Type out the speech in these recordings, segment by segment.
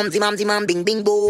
Umzi mamzi mam bing bing boo.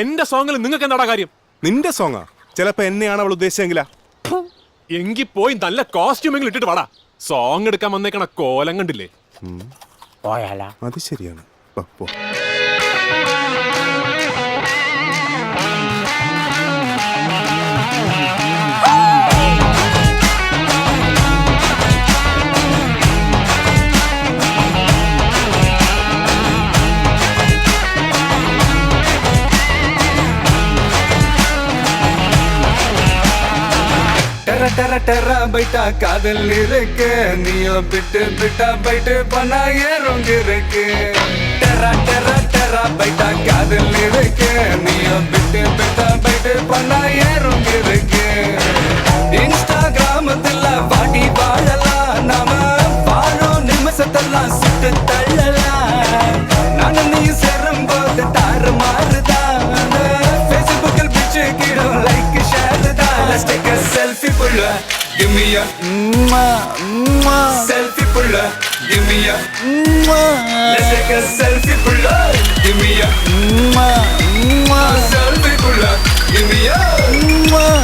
എന്റെ സോങ്ങിൽ നിങ്ങൾക്ക് എന്താടാ കാര്യം? നിന്റെ സോങ്ങാ ചിലപ്പോ എന്നെയാണ് അവൾ ഉദ്ദേശിച്ചെങ്കിലാ എങ്കിൽ പോയി നല്ല കോസ്റ്റ്യൂമെങ്കിലും ഇട്ടിട്ട് വാടാ. സോങ് എടുക്കാൻ വന്നേക്കണ കോലം കണ്ടില്ലേ? അത് ശരിയാണ്. പോ. டெர பைட்டா காதல் இருக்கு. நீயோ பிட்டு பிட்டா பைட்டு பண்ணா ஏறுங்க இருக்கு. டெரா டெரா டெரா பைட்டா காதல் இருக்கு. நீயோ பிட்டு பிட்டா பைட்டு பண்ணா ஏ give me a mwah, mwah. selfie pull up, give me a mwah. let's take a selfie pull up, give me a mwah, mwah. selfie pull up, give me a mwah.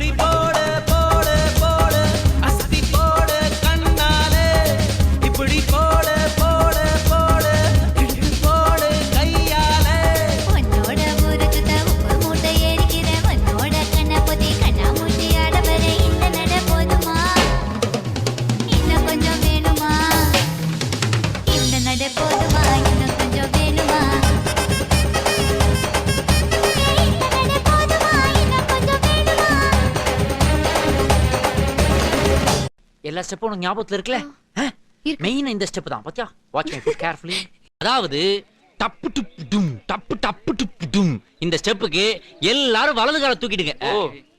everybody. ஸ்டெப்பும் உனக்கு ஞாபகத்துல இருக்குல்ல? Main இந்த step தான். பாத்தியா? Watch my foot carefully அதாவது டப்பு டுப்பு டும் டப்பு டப்பு டுப்பு டும். இந்த ஸ்டெப்புக்கு எல்லாரும் வலது கால தூக்கிடுங்க.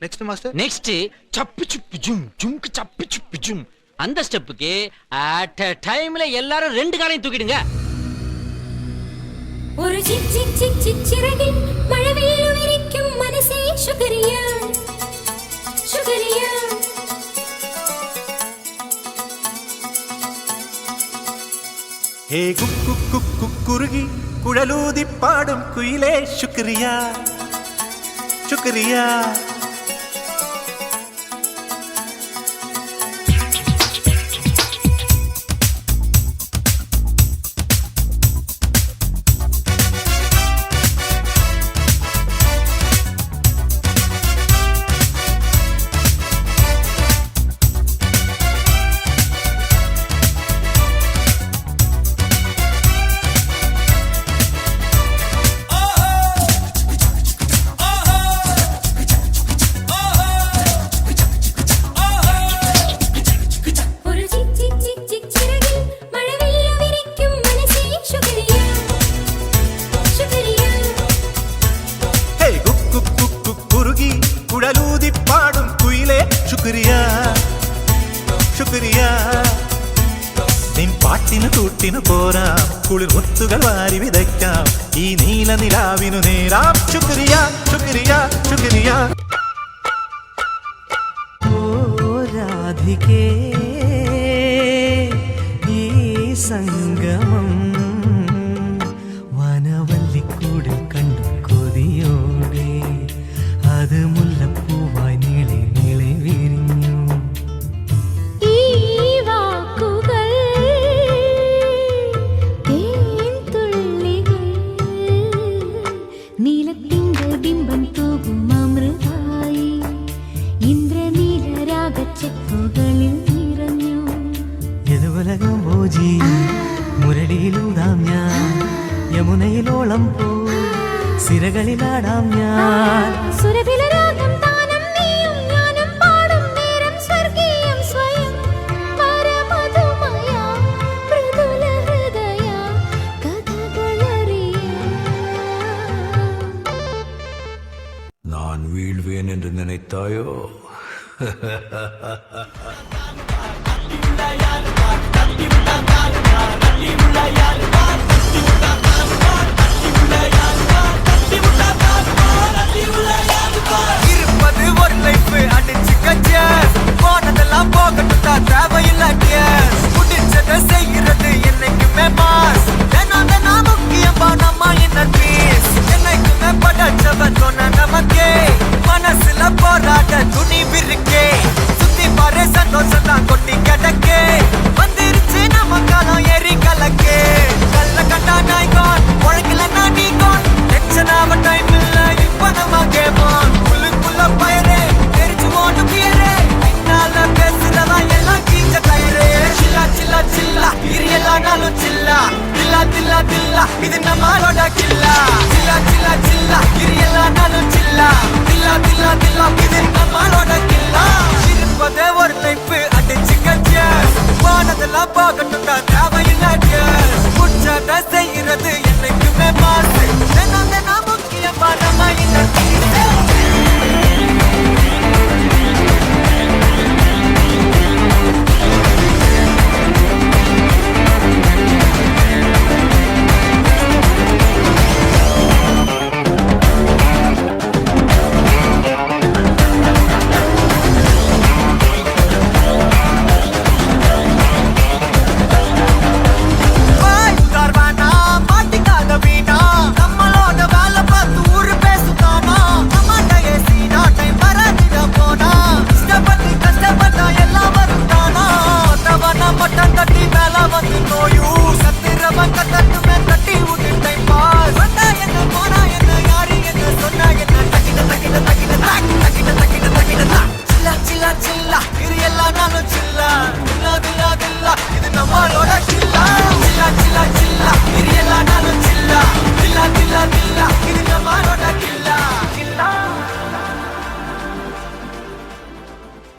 நெக்ஸ்ட் மாஸ்டர் நெக்ஸ்ட் சப்பு சுப்பு ஜும் ஜும்க்கு சப்பு சுப்பு ஜும். அந்த ஸ்டெப்புக்கு அட் டைம்ல எல்லாரும் ரெண்டு காலையும் தூக்கிடுங்க. ஒரு சிக் சிக் சிக் சிக் சிறகில் மழவில் விரிக்கும் மனசே சுகரியா? சுகரியா? ഹേ കുക്കു കുക്കു കുറുകി കുഴലൂതിപ്പാടും കുയിലേ ശുക്രിയ ശുക്രിയ. പാട്ടിനു തൂട്ടിനു പാട്ടിന് പോരാം. കുളിർ മുത്തുകൾ വാരി വിതയ്ക്കാം. ഈ നീല നിലാവിനു നേരാം. ശുക്രിയ ശുക്രിയ ശുക്രിയ. ഓ രാധികേ. தாளம் போ. சிறகளில் ஆடாம் ஞான் சுரபில ராகம் தானம் நீயும் ஞானம் பாடும் நேரம் ஸ்வர்கியம் ஸ்வயம். பரமதுமயா பிரதுல ஹிருதயா கதகளறிய நான் வீழ்வேன் என்று நினைத்தாயோ? தள்ளி விட்டா யாரு பார் தள்ளி விட்டா யாரு பார் தள்ளி விட்டா யாரு பார். தட்டி விட்டா தாக்குமா தட்டி உள்ள இருப்பது தில்லா இது நம்மளோட கில்லா. சில்லா சில்லா சில்லா இது எல்லா இரியலானாலும் சில்லா. தில்லா தில்லா தில்லா இது நம்மளோட கில்லா. இருப்பதே ஒரு டைப்பு அடிச்சு கட்சியா போனதெல்லாம் போகட்டும் தான் தேவையில்லை முடிச்சதை